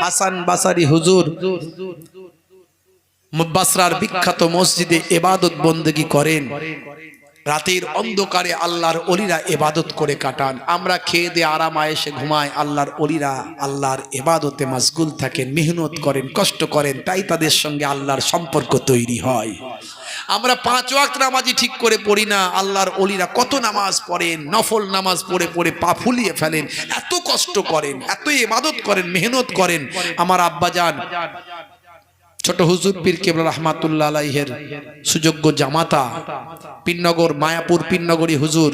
হাসান বাসারি হুজুর বাসরার বিখ্যাত মসজিদে এবাদত বন্দী করেন। রাতের অন্ধকারে আল্লাহর অলিরা এবাদত করে কাটান। আমরা খেয়ে দিয়ে আরাম আয়েসে ঘুমায় আল্লাহর অলিরা আল্লাহর এবাদতে মাসগুল থাকেন মেহনত করেন, কষ্ট করেন, তাই তাদের সঙ্গে আল্লাহর সম্পর্ক তৈরি হয়। আমরা পাঁচ ওয়াক্ত নামাজি ঠিক করে পড়ি না, আল্লাহর অলিরা কত নামাজ পড়েন, নফল নামাজ পড়ে পড়ে পা ফুলিয়ে ফেলেন, এত কষ্ট করেন, এত এবাদত করেন, মেহনত করেন। আমার আব্বাজান ছোট হুজুর পীর কেবল রহমাতুল্লাহ আলাইহের সুযোগ্য জামাতা পীরনগর মায়াপুর পীরনগরী হুজুর,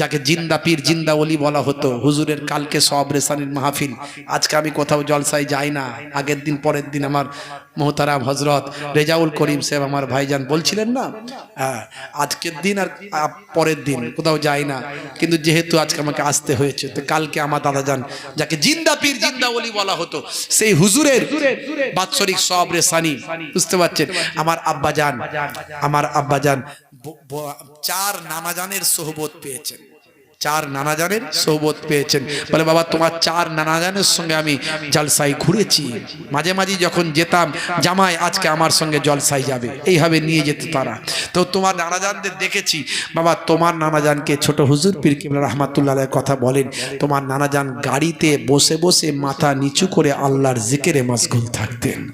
যাকে জিন্দা পীর, জিন্দা ওলি বলা হতো। হুজুরের কালকে সব রেসানির মাহফিল। আজকে আমি কোথাও জলসায় যাই না। আগের দিন, পরের দিন আমার মোহতারাম হজরত রেজাউল করিম সাহেব আমার ভাইজান বলছিলেন না? হ্যাঁ, আজকের দিন আর পরের দিন কোথাও যাই না। কিন্তু যেহেতু আজকে আমাকে আসতে হয়েছে তো কালকে আমার দাদা যান যাকে জিন্দা পীর জিন্দা বলি বলা হতো সেই হুজুরের বাৎসরিক সব রেসানি বুঝতে পারছেন? আমার আব্বা যান আমার আব্বা যান ব- ব- চার নানাজানের সোহবত পেয়েছেন। চার নানাজানের সোহবত পেয়েছেন। বলে, বাবা, তোমার চার নানাজানের সঙ্গে আমি জলসাই ঘুরেছি। মাঝে মাঝে যখন যেতাম, জামাই আজকে আমার সঙ্গে জলসাই যাবে। এইভাবে নিয়ে যেত তারা। তো তোমার নানাজানদের দেখেছি। বাবা, তোমার নানাজানকে ছোট হুজুর পীর কিবলা রহমাতুল্লাহ কথা বলেন, তোমার নানাজান গাড়িতে বসে বসে মাথা নিচু করে আল্লাহর জিকেরে মশগুল থাকতেন।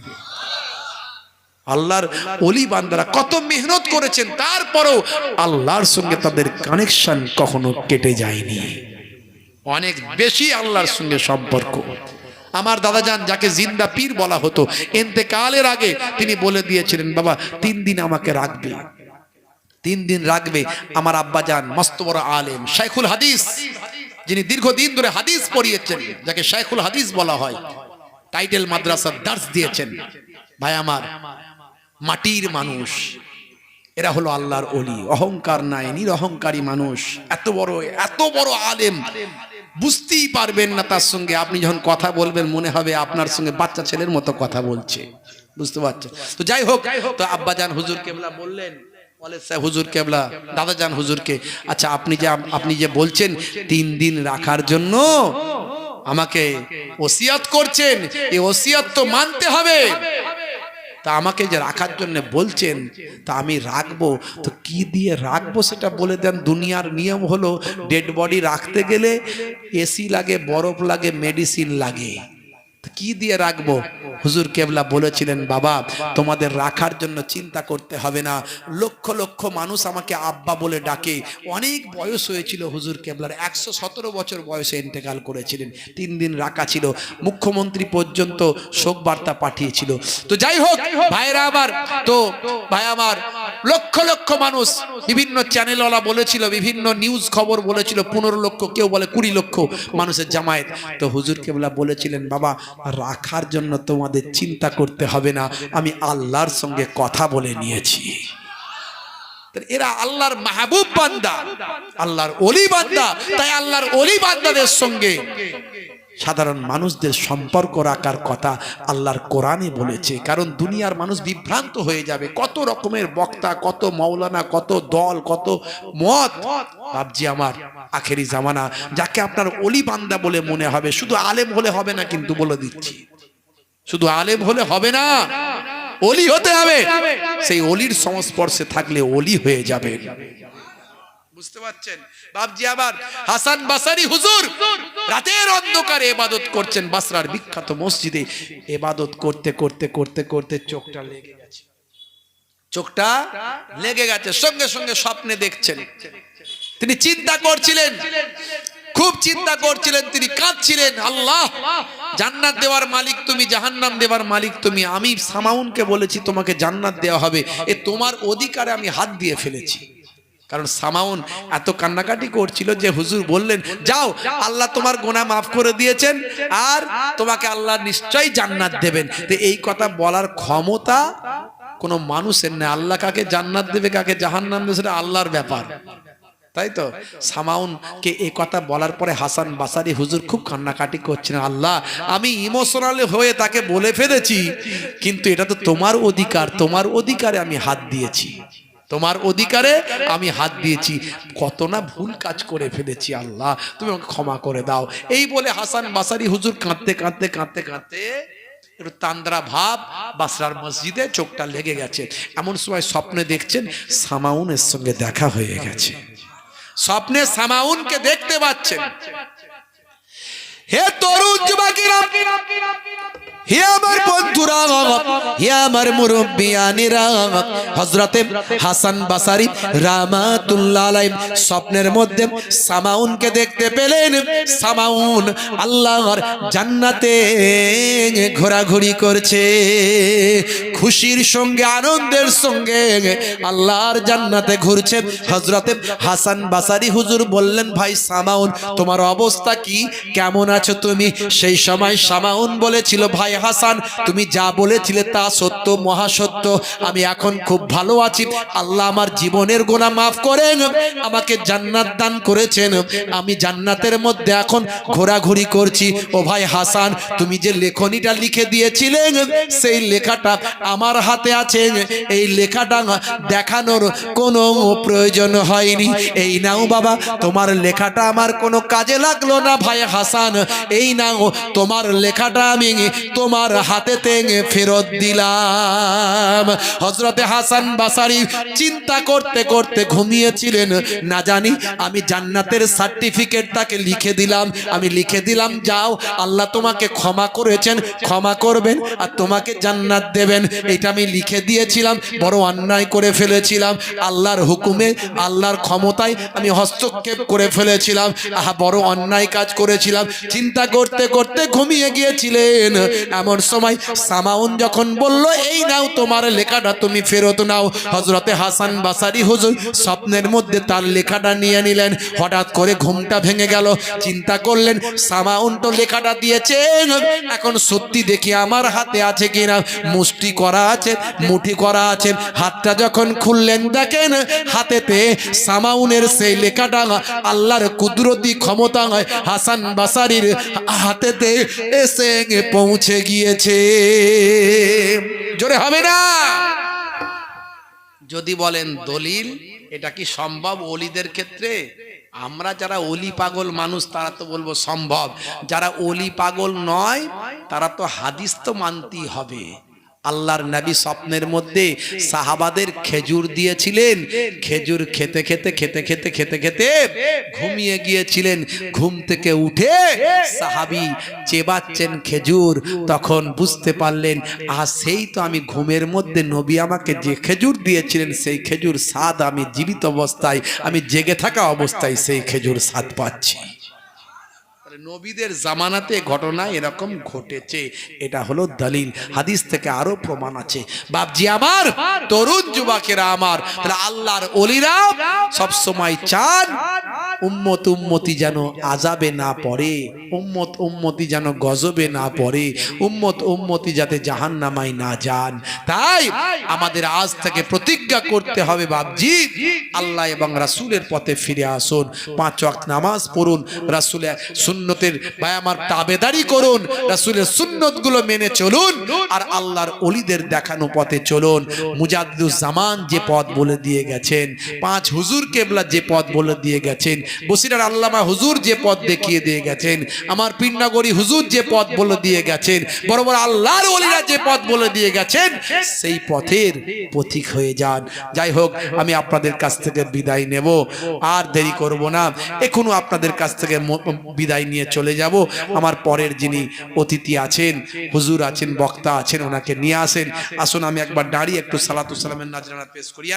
আল্লাহর অলি বান্দারা কত মেহনত করেছেন, তারপরও আল্লাহর সঙ্গে তাদের কানেকশন কখনো কেটে যায়নি। অনেক বেশি আল্লাহর সঙ্গে সম্পর্ক। আমার দাদা যান যাকে জিন্দা পীর বলা হতো এতেকালের আগে তিনি বলে দিয়েছিলেন, বাবা, তিন দিন আমাকে রাখবে। তিন দিন রাখবে আমার আব্বা যান মস্ত বড় আলেম, শাইখুল হাদিস, যিনি দীর্ঘদিন ধরে হাদিস পড়িয়েছেন, যাকে শাইখুল হাদিস বলা হয়। টাইটেল মাদ্রাসার দার্স দিয়েছেন। ভাই আমার মাটির মানুষ। এরা হলো আল্লাহর অলি অহংকার নাই, নিরহংকারী মানুষ। এত বড় এত বড় আলেম। বুঝতেই পারবেন না তার সঙ্গে। আপনি যখন কথা বলবেন, মনে হবে আপনার সঙ্গে বাচ্চা ছেলের মতো কথা বলছে। বুঝতে পারছেন? তো যাই হোক, তো আব্বাজান হুজুর কেবলা বললেন। বলে হুজুর কেবলা। দাদাজান হুজুরকে। আচ্ছা আপনি যে আপনি যে বলছেন, তিন দিন রাখার জন্য আমাকে ওসিয়াত করছেন। এই ওসিয়াত তো মানতে হবে। তা আমাকে যে রাখার জন্য বলছেন, তা আমি রাখব। তো কি দিয়ে রাখব সেটা বলে দেন। দুনিয়ার নিয়ম হলো ডেড বডি রাখতে গেলে এসি লাগে, বরফ লাগে মেডিসিন লাগে। কি দিয়ে রাখব? হুজুর কেবলা বলেছিলেন, বাবা, তোমাদের রাখার জন্য চিন্তা করতে হবে না। লক্ষ লক্ষ মানুষ আমাকে আব্বা বলে ডাকে। অনেক বয়স হয়েছিল হুজুর কেবলার, একশো সতেরো বছর বয়সে ইন্তেকাল করেছিলেন। তিন দিন রাখা ছিল, মুখ্যমন্ত্রী পর্যন্ত শোক বার্তা পাঠিয়েছিল। তো যাই হোক, ভাইরা আবার তো ভাই আমার লক্ষ লক্ষ মানুষ বিভিন্ন চ্যানেলওয়ালা বলেছিল, বিভিন্ন নিউজ খবর বলেছিল, পনেরো লক্ষ, কেউ বলে কুড়ি লক্ষ মানুষের জামায়াত। তো হুজুর কেবলা বলেছিলেন, বাবা, রাখার জন্য তোমাদের চিন্তা করতে হবে না, আমি আল্লাহর সঙ্গে কথা বলে নিয়েছি। এরা আল্লাহর মাহবুব বান্দা, আল্লাহর অলি বান্দা, তাই আল্লাহর অলি বান্দাদের সঙ্গে সাধারণ মানুষদের সম্পর্ক রাখার কথা আল্লাহর কোরআনে বলেছে। কারণ দুনিয়ার মানুষ বিভ্রান্ত হয়ে যাবে। কত রকমের বক্তা, কত মৌলানা, কত দল, কত মত। বাবজি আমার আখেরি জামানা, যাকে আপনার অলি বান্দা বলে মনে হবে। শুধু আলেম হলে হবে না কিন্তু বলে দিচ্ছি। শুধু আলেম হলে হবে না, অলি হতে হবে। সেই অলির সংস্পর্শে থাকলে অলি হয়ে যাবে। বুঝতে পারছেন? বাবজি আবার হাসান বাসারি হুজুর রাতের অন্ধকারে এবাদত করছেন বাসরার বিখ্যাত মসজিদে। এবাদত করতে করতে করতে করতে চোখটা লেগে গেছে। চোখটা লেগে গেছে সঙ্গে সঙ্গে স্বপ্নে দেখছেন। তিনি চিন্তা করছিলেন খুব চিন্তা করছিলেন তিনি কাঁদছিলেন আল্লাহ জান্নাত দেওয়ার মালিক তুমি জাহান্নাম দেওয়ার মালিক তুমি আমি সামাউনকে বলেছি তোমাকে জান্নাত দেওয়া হবে। এ তোমার অধিকারে আমি হাত দিয়ে ফেলেছি। কারণ সামাউন এত কান্নাকাটি করছিল যে হুজুর বললেন, যাও, আল্লাহ তোমার গোনা মাফ করে দিয়েছেন আর তোমাকে আল্লাহ নিশ্চয়ই জান্নাত দেবেন। তো এই কথা বলার ক্ষমতা কোনো মানুষের নেই। আল্লাহ কাকে জান্নাত দেবে, কাকে জাহান্নাম দেবে, সেটা আল্লাহর ব্যাপার। তাই তো? সামাউনকে এ কথা বলার পরে হাসান বাসারি হুজুর খুব কান্নাকাটি করছেন আল্লাহ, আমি ইমোশনাল হয়ে তাকে বলে ফেলেছি, কিন্তু এটা তো তোমার অধিকার, তোমার অধিকারে আমি হাত দিয়েছি। তোমার অধিকারে আমি হাত দিয়েছি। কত না ভুল কাজ করে ফেলেছি আল্লাহ, তুমি আমাকে ক্ষমা করে দাও। এই বলে হাসান বাসারি হুজুর কাঁদতে কাঁদতে কাঁদতে কাঁদতে একটু তান্দ্রা ভাব বাসরার মসজিদে চোখটা লেগে গেছে। এমন সময় স্বপ্নে দেখছেন সামাউনের সঙ্গে দেখা হয়ে গেছে। স্বপ্নে সামাউনকে দেখতে পাচ্ছেন। হে তরুণ যুবকেরা, হে আমার বন্ধুরা, হে আমার মুরব্বিয়ানিরা, হযরতে হাসান বাসারি রাহমাতুল্লাহ আলাইহি স্বপ্নের মধ্যে সামাউনকে দেখতে পেলেন। সামাউন আল্লাহর জান্নাতে ঘোরাঘুরি করছে। খুশির সঙ্গে, আনন্দের সঙ্গে আল্লাহর জান্নাতে ঘুরছেন। হযরতে হাসান বাসারি হুজুর বললেন, ভাই সামাউন, তোমার অবস্থা কি? কেমন আছো তুমি? সেই সময় সামাউন বলেছিল, ভাই হাসান, তুমি যা বলেছিলে তা সত্য, মহাসত্য। আমি এখন খুব ভালো আছি। আল্লাহ আমার জীবনের গোনা মাফ করেন, আমাকে জান্নাত দান করেছেন। আমি জান্নাতের মধ্যে এখন ঘোরাঘুরি করছি। ও ভাই হাসান, তুমি যে লেখনীটা লিখে দিয়েছিলেন, সেই লেখাটা আমার হাতে আছে এই লেখাটা দেখানোর কোনো প্রয়োজন হয়নি। এই নাও বাবা, তোমার লেখাটা আমার কোনো কাজে লাগল না ভাই হাসান। এই নাও, তোমার লেখাটা আমি তোমার হাতে হাতেতে ফেরত দিলাম। হজরতে হাসান বাসারি চিন্তা করতে করতে ঘুমিয়েছিলেন। না জানি, আমি জান্নাতের সার্টিফিকেট তাকে লিখে দিলাম। আমি লিখে দিলাম, যাও, আল্লাহ তোমাকে ক্ষমা করেছেন, ক্ষমা করবেন আর তোমাকে জান্নাত দেবেন। এটা আমি লিখে দিয়েছিলাম, বড় অন্যায় করে ফেলেছিলাম। আল্লাহর হুকুমে, আল্লাহর ক্ষমতায় আমি হস্তক্ষেপ করে ফেলেছিলাম। আহা, বড় অন্যায় কাজ করেছিলাম। চিন্তা করতে করতে ঘুমিয়ে গিয়েছিলেন। এমন সময় সামাউন যখন বলল, এই নাও তোমার লেখাটা, তুমি ফেরত নাও। হজরতে হাসান বাসারি হুজুর স্বপ্নের মধ্যে তার লেখাটা নিয়ে নিলেন। হঠাৎ করে ঘুমটা ভেঙে গেল। চিন্তা করলেন, সামাউন তো লেখাটা দিয়েছেন। এখন সত্যি দেখি আমার হাতে আছে কিনা। মুষ্টি করা আছে, মুঠি করা আছে। হাতটা যখন খুললেন, দেখেন, হাতেতে সামাউনের সেই লেখাটা আল্লাহর কুদরতি ক্ষমতা হাসান বাসারির হাতেতে এসে পৌঁছে গিয়েছে। জোরে হবে না? যদি বলেন দলিল, এটা কি সম্ভব অলিদের ক্ষেত্রে? আমরা যারা অলি পাগল মানুষ, তারা তো বলব সম্ভব। যারা অলি পাগল নয়, তারা তো হাদিস তো মানতেই হবে। আল্লাহর নবী স্বপ্নের মধ্যে সাহাবাদের খেজুর দিয়েছিলেন। খেজুর খেতে খেতে খেতে খেতে খেতে খেতে ঘুমিয়ে গিয়েছিলেন। ঘুম থেকে উঠে সাহাবি চেবাচ্ছেন খেজুর। তখন বুঝতে পারলেন আর সেই তো আমি ঘুমের মধ্যে নবী আমাকে যে খেজুর দিয়েছিলেন, সেই খেজুর স্বাদ আমি জীবিত অবস্থায়, আমি জেগে থাকা অবস্থায় সেই খেজুর স্বাদ পাচ্ছি। নবীদের জামানাতে ঘটনা এরকম ঘটেছে। এটা হলো দলিল। হাদিস থেকে আরও প্রমাণ আছে। বাপজি আমার, তরুণ যুবকেরা আমার। আল্লাহর অলিরা সব সময় চান, উম্মত উম্মতি যেন আজাবে না পড়ে, উম্মত উম্মতি যেন গজবে না পড়ে, উম্মত উম্মতি যাতে জাহান নামাই না যান। তাই আমাদের আজ থেকে প্রতিজ্ঞা করতে হবে বাপজি, আল্লাহ এবং রাসূলের পথে ফিরে আসুন। পাঁচ ওয়াক্ত নামাজ পড়ুন, রাসূলের সুন্নতের ভাই আমার তাবেদারি করুন, রাসূলের সুন্নতগুলো মেনে চলুন, আর আল্লাহর অলিদের দেখানো পথে চলুন। মুজাদ্দুজ জামান যে পথ বলে দিয়ে গেছেন, পাঁচ হুজুর কেবলা যে পথ বলে দিয়ে গেছেন, বসিরার আল্লামা হুজুর যে পথ দেখিয়ে দিয়ে গেছেন, আমার পিন্নাগরি হুজুর যে পথ বলে দিয়ে গেছেন, বড় বড় আল্লাহর অলিরা যে পথ বলে দিয়ে গেছেন, সেই পথের পথিক হয়ে যান। যাই হোক, আমি আপনাদের কাছ থেকে বিদায় নেব, আর দেরি করব না। এখনও আপনাদের কাছ থেকে বিদায় নিয়ে চলে যাব। আমার পরের যিনি অতিথি আছেন, হুজুর আছেন, বক্তা আছেন, ওনাকে নিয়ে আসেন। আসুন, আমি একবার দাঁড়িয়ে একটু সালাতুসালামের নাজরানা পেশ করি।